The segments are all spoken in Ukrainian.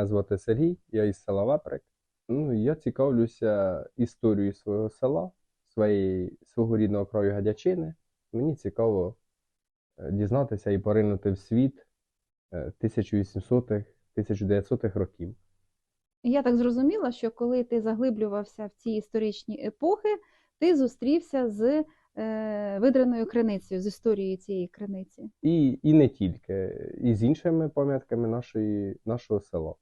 Мене звати Сергій, я із села Веприк. Ну, я цікавлюся історією свого села, своєї, свого рідного краю Гадячини. Мені цікаво е, дізнатися і поринути в світ е, 1800-х, 1900-х років. Я так зрозуміла, що коли ти заглиблювався в ці історичні епохи, ти зустрівся з е, видраною криницею, з історією цієї криниці. І, і не тільки, і з іншими пам'ятками нашої, нашого села.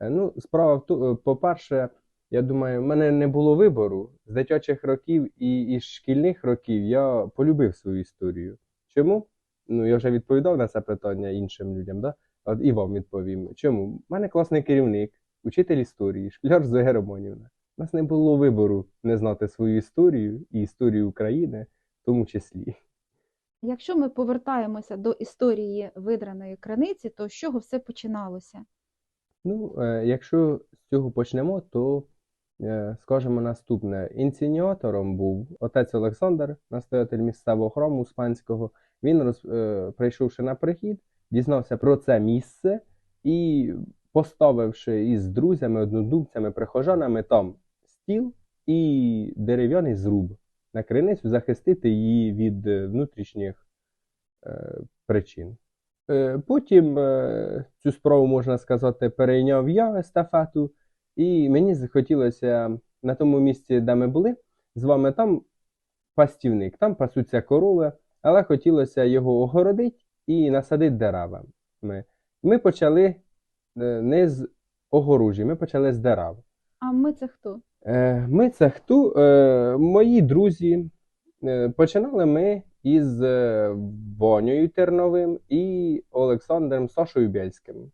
Е, Ну, справа в тому, по-перше, я думаю, в мене не було вибору. З дитячих років і, і з шкільних років я полюбив свою історію. Чому? Ну, я вже відповідав на це питання іншим людям, да? От і вам відповім. Чому? У мене класний керівник, учитель історії, школяр Зоя Романівна. У нас не було вибору не знати свою історію і історію України в тому числі. Якщо ми повертаємося до історії видраної криниці, то з чого все починалося? Ну, е, якщо з цього почнемо, то е, скажемо наступне. Ініціатором був отець Олександр, настоятель місцевого храму Успенського. Він, роз, е, прийшовши на прихід, дізнався про це місце і, поставивши із друзями, однодумцями, прихожанами там стіл і дерев'яний зруб на криницю, захистити її від внутрішніх причин. Е, Потім е, цю справу, можна сказати, перейняв я естафету, і мені захотілося на тому місці, де ми були, з вами там пастівник, там пасуться корови, але хотілося його огородити і насадити дерева. Ми, почали е, не з огорожі, ми почали з дерев. А ми це хто? Ми це хто? Мої друзі. Починали ми із е, Вонею Терновим і Олександром Сашою Бєльським.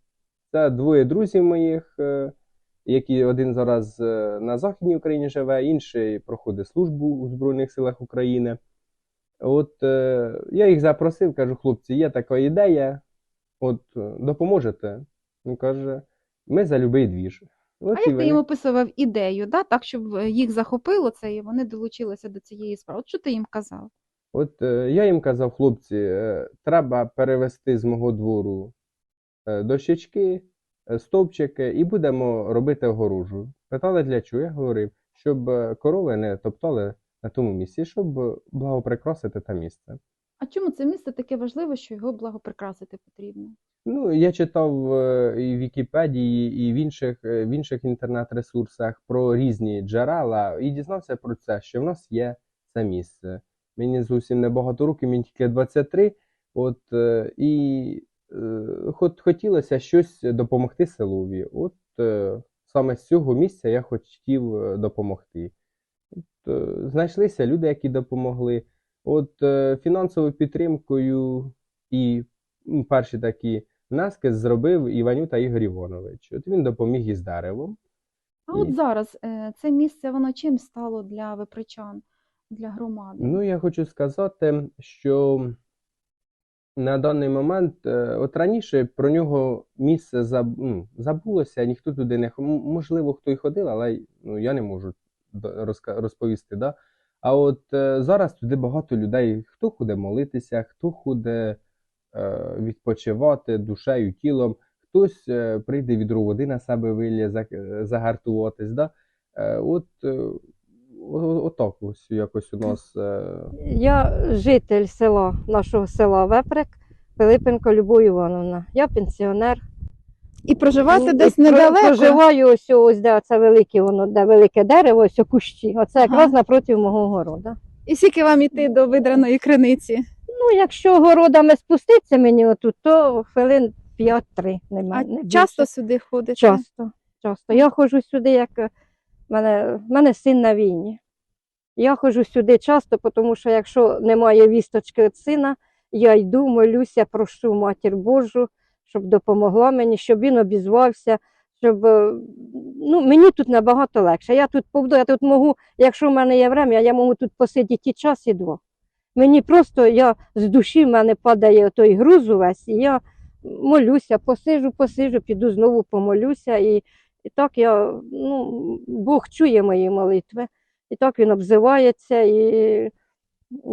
Це двоє друзів моїх, е, які один зараз е, на Західній Україні живе, інший проходить службу у Збройних силах України. От я їх запросив, кажу, хлопці, є така ідея, от допоможете? Він каже, ми за любий двіж. От А як ти їм описував ідею, да? так, щоб їх захопило це і вони долучилися до цієї справи? От що ти їм казав? От е, я їм казав, хлопці, е, треба перевести з мого двору е, дощечки, е, стовпчики і будемо робити огорожу. Питали для чого? Я говорив, щоб корови не топтали на тому місці, щоб благоприкрасити те місце. А чому це місце таке важливе, що його благоприкрасити потрібно? Ну, я читав і в Вікіпедії, і в інших, в інших інтернет-ресурсах про різні джерела і дізнався про це, що в нас є це місце. Мені зовсім не багато років, мені тільки 23. От, е, і е, хот, хотілося щось допомогти селові. От е, саме з цього місця я хотів допомогти. От, знайшлися люди, які допомогли. От фінансовою підтримкою і перші такі внески зробив Іванюта Ігор Іванович. От він допоміг із деревом. А от зараз це місце воно чим стало для випричан, для громади? Ну, я хочу сказати, що на даний момент, е, от раніше про нього місце ну, забулося, ніхто туди не можливо, хто й ходив, але ну, я не можу розповісти. Да? А от е, зараз туди багато людей, хто ходить молитися, хто ходить е, відпочивати душею, тілом, хтось прийде відро води на себе вилє, загартуватись. Да? От, отак ось якось у нас. е, Я житель села, нашого села Веприк, Пилипенко Любов Івановна. Я пенсіонер. І проживати десь про- недалеко. Проживаю ось, ось де це велике, воно, де велике дерево, ось кущі. Оце якраз Ага. напроти мого города. І скільки вам іти до видраної криниці? Ну, якщо городами спуститися мені отут, то хвилин 5-3 немає. не часто сюди ходите? Часто, часто. Я ходжу сюди, як в мене, мене син на війні. Я ходжу сюди часто, тому що якщо немає вісточки від сина, я йду, молюся, прошу матір Божу, щоб допомогла мені, щоб він обізвався, щоб е, ну, мені тут набагато легше. Я тут побуду, я тут можу, якщо в мене є время, я можу тут посидіти і час, і два. Мені просто я з душі в мене падає той груз увесь, і я молюся, посижу, посижу, піду знову помолюся. І, і так я, ну, Бог чує мої молитви. І так він обзивається і,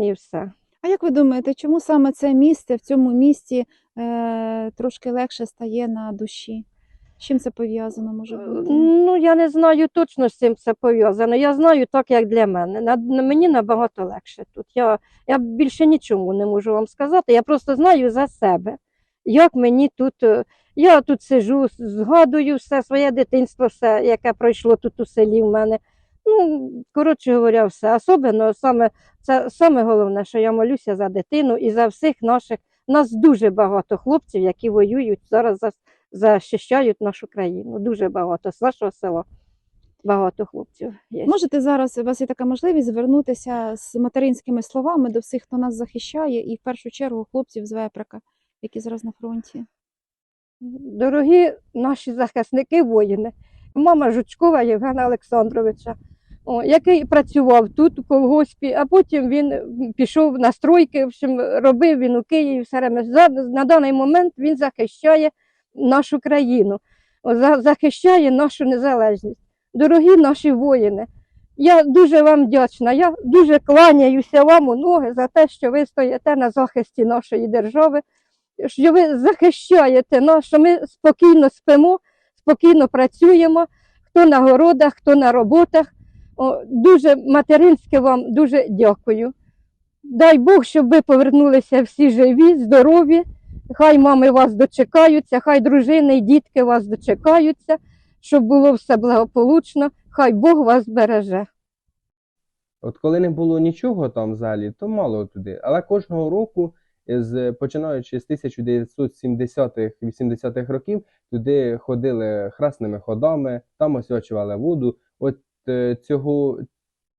і все. А як ви думаєте, чому саме це місце в цьому місті е, трошки легше стає на душі? З чим це пов'язано може бути? Ну, я не знаю точно з цим це пов'язано. Я знаю так, як для мене. На, на- мені набагато легше тут. Я, я більше нічому не можу вам сказати. Я просто знаю за себе, як мені тут. Я тут сижу, згадую все своє дитинство, все, яке пройшло тут у селі в мене. Ну, коротше говоря, все. Особливо саме, це саме головне, що я молюся за дитину і за всіх наших. Нас дуже багато хлопців, які воюють зараз за захищають нашу країну. Дуже багато з нашого села. Багато хлопців є. Можете зараз у вас є така можливість звернутися з материнськими словами до всіх, хто нас захищає, і в першу чергу хлопців з Веприка, які зараз на фронті. Дорогі наші захисники, воїни, мама Жучкова Євгена Олександровича, який працював тут у колгоспі, а потім він пішов на стройки, в общем, робив він у Києві все время. На даний момент він захищає нашу країну, захищає нашу незалежність. Дорогі наші воїни, я дуже вам вдячна. Я дуже кланяюся вам у ноги за те, що ви стоїте на захисті нашої держави що ви захищаєте нас, що ми спокійно спимо, спокійно працюємо, хто на городах, хто на роботах. О, дуже материнське вам дуже дякую. Дай Бог, щоб ви повернулися всі живі, здорові. Хай мами вас дочекаються, хай дружини і дітки вас дочекаються, щоб було все благополучно, хай Бог вас береже. От коли не було нічого там взагалі, то мало туди. Але кожного року, з, починаючи з 1970-х-80-х років, туди ходили хресними ходами, там освячували воду. От е, цього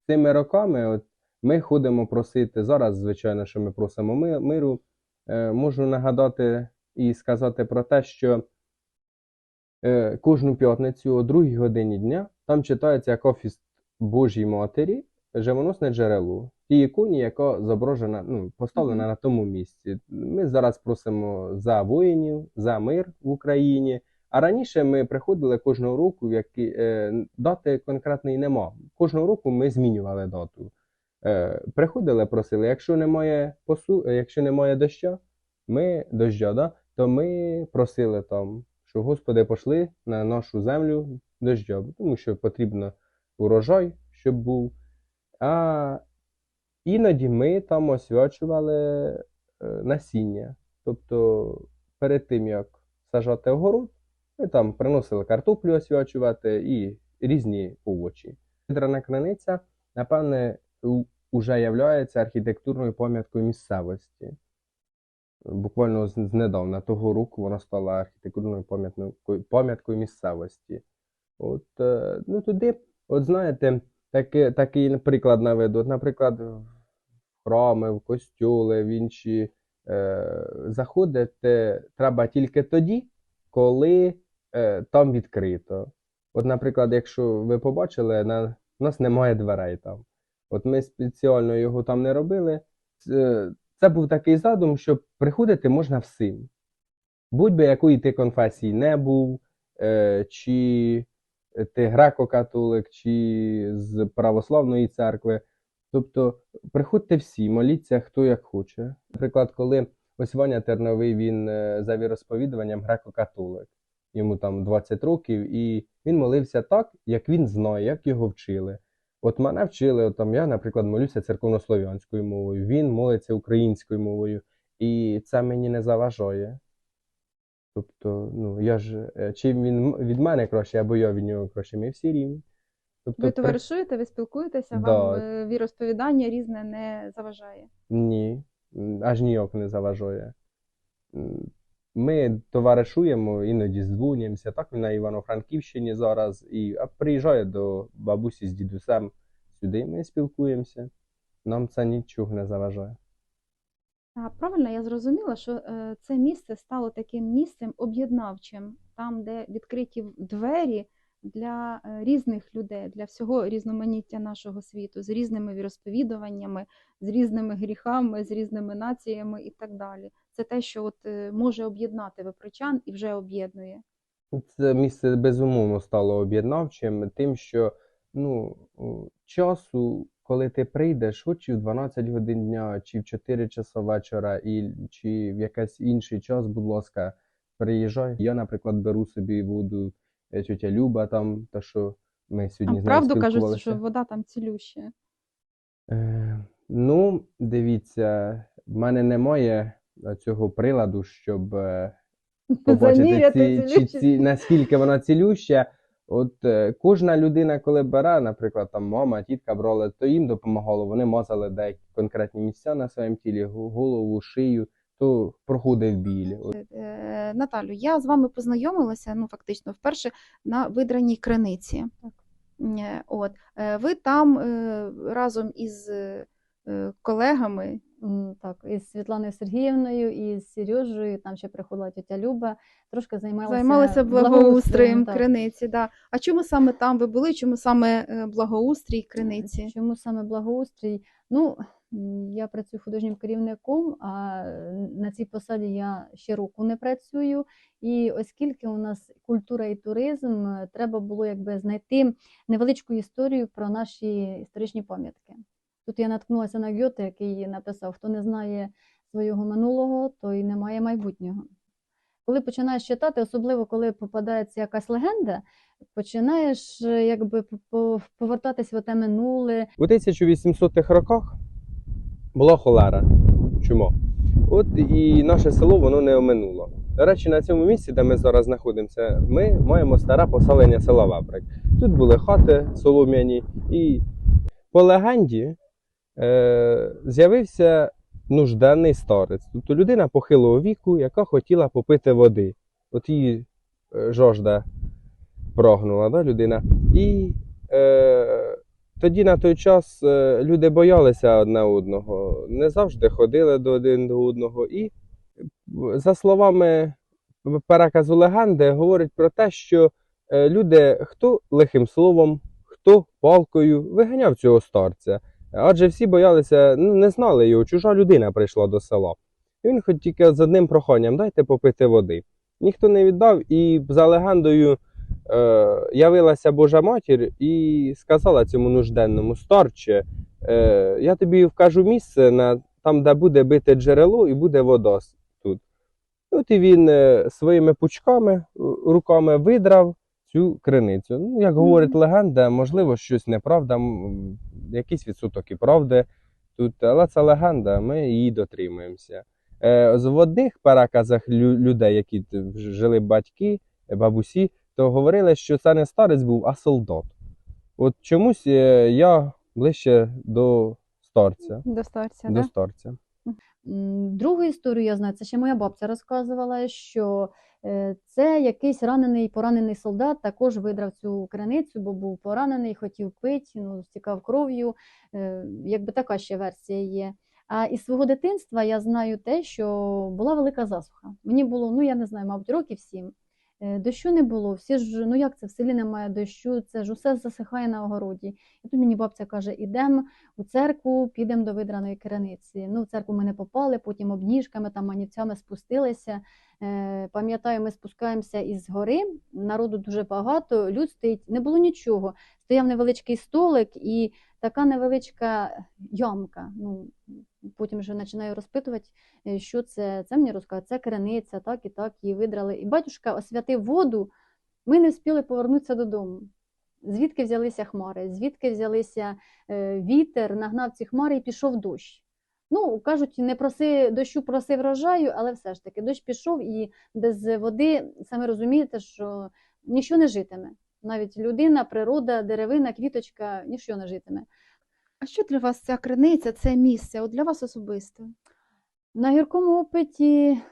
цими роками от, ми ходимо просити. Зараз, звичайно, що ми просимо ми- миру. Е, можу нагадати і сказати про те, що е, кожну п'ятницю о другій годині дня там читається як офіс Божій Матері, живоносне джерело. Тій іконі, яка зображена, ну, поставлена Мгм. на тому місці. Ми зараз просимо за воїнів, за мир в Україні. А раніше ми приходили кожного року, які е, дати конкретної нема. Кожного року ми змінювали дату. Е, приходили, просили, якщо немає посу, е, якщо немає доща, ми дождя, да, то ми просили там, що Господи пошли на нашу землю дождя, тому що потрібно урожай, щоб був. А іноді ми там освячували е, насіння. Тобто перед тим, як сажати огород, ми там приносили картоплю освячувати і різні овочі. Відрана криниця, напевне, уже являється архітектурною пам'яткою місцевості. Буквально з- знедавна того року вона стала архітектурною пам'яткою місцевості. От, е, ну туди, от знаєте, таки, такий приклад наведу. Наприклад, храми, в костюли, в інші е, заходити треба тільки тоді, коли е, там відкрито. От, наприклад, якщо ви побачили, на, у нас немає дверей там. От ми спеціально його там не робили. Це, це був такий задум, що приходити можна всім. Будь би якої ти конфесії не був, е, чи ти греко-католик, чи з православної церкви. Тобто приходьте всі, моліться хто як хоче. Наприклад, коли ось Ваня Терновий, він е, за віросповіданням греко-католик. Йому там 20 років, і він молився так, як він знає, як його вчили. От мене вчили, от там я, наприклад, молюся церковнослов'янською мовою, він молиться українською мовою, і це мені не заважає. Тобто, ну я ж е, чим він від мене краще, або я від нього краще, ми всі рівні. Тобто, Ви товаришуєте, ви спілкуєтеся, Да. вам е, віросповідання різне не заважає. Ні, аж ніяк не заважає. Ми товаришуємо, іноді здзвонюємося. Так він на Івано-Франківщині зараз, і а приїжджає до бабусі з дідусем сюди, ми спілкуємося. Нам це нічого не заважає. А правильно я зрозуміла, що е, це місце стало таким місцем об'єднавчим, там, де відкриті двері для е, різних людей, для всього різноманіття нашого світу, з різними віросповідуваннями, з різними гріхами, з різними націями і так далі. Це те, що от е, може об'єднати випричан і вже об'єднує. Це місце безумовно стало об'єднавчим, тим, що ну, часу, коли ти прийдеш, хоч і в 12 годин дня, чи в 4 часа вечора, і, чи в якийсь інший час, будь ласка, приїжджаю. Я, наприклад, беру собі воду тетя Люба там, та що ми сьогодні А з нею правду кажуть, спілкувалися. що вода там цілюща. Е, Ну, дивіться, в мене немає цього приладу, щоб е, побачити, Заміряти ці, чи цілющість. ці, наскільки вона цілюща. От е, кожна людина, коли бере, наприклад, там мама, тітка брали, то їм допомагало. Вони мазали деякі конкретні місця на своєму тілі, гу- голову, шию, то проходив біль. От. Е, Наталю, я з вами познайомилася, ну фактично, вперше на видраній криниці. Так. Е, От. Е, Ви там е, разом із е, е, колегами Так, із Світланою Сергіївною, і з Сережею, там ще приходила тітя Люба, трошки займалися, займалися благоустроєм так. криниці. Да. А чому саме там ви були? Чому саме е, благоустрій криниці? Чому саме благоустрій? Ну, я працюю художнім керівником, а на цій посаді я ще року не працюю. І оскільки у нас культура і туризм, е, треба було якби знайти невеличку історію про наші історичні пам'ятки. Тут я наткнулася на Гьоте, який написав: хто не знає свого минулого, той не має майбутнього. Коли починаєш читати, особливо коли попадається якась легенда, починаєш е, якби повертатись в те минуле, У 1800-х роках була холера. Чума. От і наше село воно не оминуло. До речі, на цьому місці, де ми зараз знаходимося, ми маємо старе поселення села Веприк. Тут були хати солом'яні, і по легенді е, з'явився нужденний старець. Тобто людина похилого віку, яка хотіла попити води. От її е, жожда прогнула, да, людина. І е, тоді на той час е, люди боялися одне одного, не завжди ходили до один до одного. І, е, за словами переказу легенди, говорить про те, що е, люди хто лихим словом, хто палкою виганяв цього старця. Адже всі боялися, ну, не знали його, чужа людина прийшла до села. І він хоч тільки з одним проханням дайте попити води. Ніхто не віддав, і за легендою е, явилася Божа матір і сказала цьому нужденному старче, е, я тобі вкажу місце на, там, де буде бите джерело і буде вода тут. От і він е, своїми пучками, е, руками видрав цю криницю. Ну, як говорить легенда, можливо, щось неправда, якийсь відсоток і правди тут, але це легенда, ми її дотримуємося. Е, з- в одних переказах лю- людей, які жили батьки, бабусі, то говорили, що це не старець був, а солдат. От чомусь е, я ближче до старця. До старця, До да? старця. Другу історію я знаю, це ще моя бабця розказувала, що е, це якийсь ранений, поранений солдат також видрав цю криницю, бо був поранений, хотів пити, ну, стікав кров'ю. Е, Якби така ще версія є. А із свого дитинства я знаю те, що була велика засуха. Мені було, ну я не знаю, мабуть, років сім. Е, Дощу не було, всі ж, ну як це в селі немає дощу, це ж усе засихає на огороді. І тут мені бабця каже: ідемо у церкву, підемо до видраної криниці. Ну, в церкву ми не попали, потім обніжками, там манівцями спустилися. Е, пам'ятаю, ми спускаємося із гори, народу дуже багато, люд стоїть, не було нічого. Стояв невеличкий столик і така невеличка ямка. Ну, потім вже починаю розпитувати, е, що це. Це мені розказують, це криниця, так і так, її видрали. І батюшка освятив воду, ми не встигли повернутися додому. Звідки взялися хмари, звідки взялися е, вітер, нагнав ці хмари і пішов дощ. Ну, кажуть, не проси дощу, проси врожаю, але все ж таки дощ пішов і без води, саме розумієте, що нічого не житиме. Навіть людина, природа, деревина, квіточка, нічого не житиме. А що для вас ця криниця, це місце? От для вас особисто? На гіркому опиті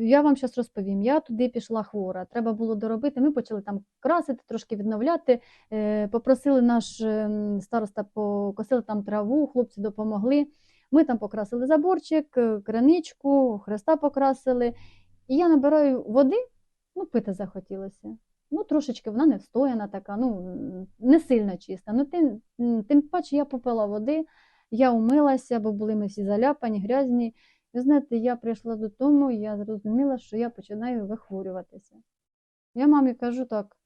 я вам зараз розповім. Я туди пішла хвора. Треба було доробити. Ми почали там красити, трошки відновляти. Е, Попросили наш ем, староста, покосили там траву, хлопці допомогли. Ми там покрасили заборчик, е, криничку, хреста покрасили. І я набираю води, ну, пити захотілося. Ну, трошечки вона не встояна така, ну, не сильно чиста. Ну, тим, тим паче я попила води, я умилася, бо були ми всі заляпані, грязні. Ви знаєте, я прийшла додому, і я зрозуміла, що я починаю вихворюватися. Я мамі кажу так,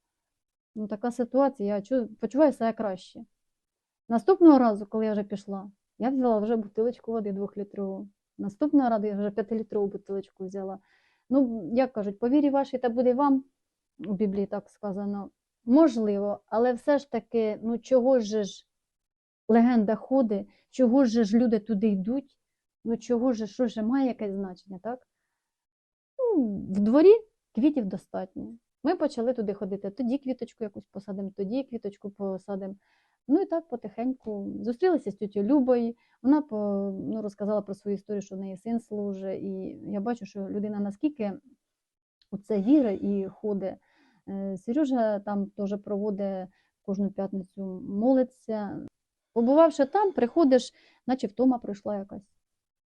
ну така ситуація, я чу- почуваю себе краще. Наступного разу, коли я вже пішла, я взяла вже бутилочку води двохлітрову. Наступного разу я вже п'ятилітрову бутилочку взяла. Ну, як кажуть, по вірі вашій та буде вам, у Біблії так сказано, можливо, але все ж таки, ну чого ж легенда ходить, чого ж люди туди йдуть, ну чого ж, що ж має якесь значення, так? Ну, в дворі квітів достатньо. Ми почали туди ходити. Тоді квіточку якусь посадимо, тоді квіточку посадимо. Ну і так потихеньку зустрілися з тітю Любою. Вона ну, розказала про свою історію, що в неї син служить. І я бачу, що людина наскільки у це вірить і ходить. Е, Сережа там теж проводить кожну п'ятницю, молиться. Побувавши там, приходиш, наче втома пройшла якась,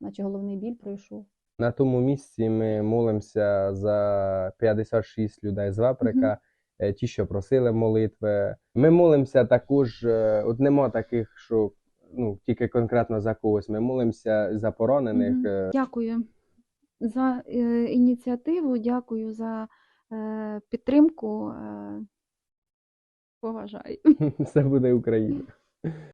наче головний біль пройшов. На тому місці ми молимося за 56 людей з Веприка, е, ті, що просили молитви. Ми молимося також, е, от нема таких, що ну, тільки конкретно за когось. Ми молимося за поранених. Дякую за е, ініціативу, дякую за підтримку. Е, поважаю. Все буде Україна.